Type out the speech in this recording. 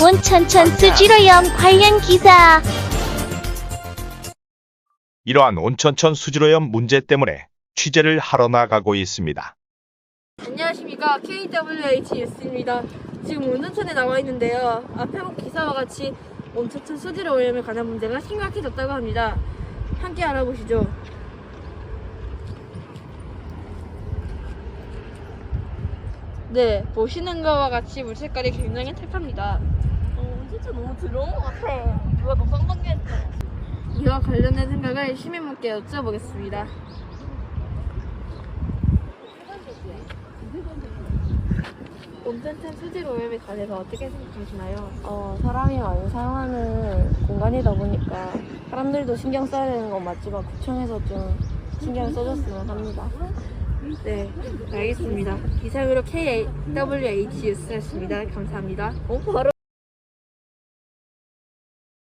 온천천 수질오염 관련 기사 이러한 온천천 수질오염 문제 때문에 취재를 하러 나가고 있습니다. 안녕하십니까 KWHS입니다. 지금 온천천에 나와 있는데요. 앞에 본 기사와 같이 온천천 수질 오염에 관한 문제가 심각해졌다고 합니다. 함께 알아보시죠. 네, 보시는 것과 같이 물 색깔이 굉장히 탁합니다. 진짜 너무 더러운 것 같아. 누가 너 쌍방귀했어. 이와 관련된 생각을 시민분께 여쭤보겠습니다. 온천천 수질 오염에 관해서 어떻게 생각하시나요? 어, 사람이 많이 사용하는 공간이다 보니까 사람들도 신경 써야 되는 건 맞지만 구청에서 좀 신경 써줬으면 합니다. 네, 알겠습니다. 이상으로 KWH였습니다. 감사합니다. 어, 바로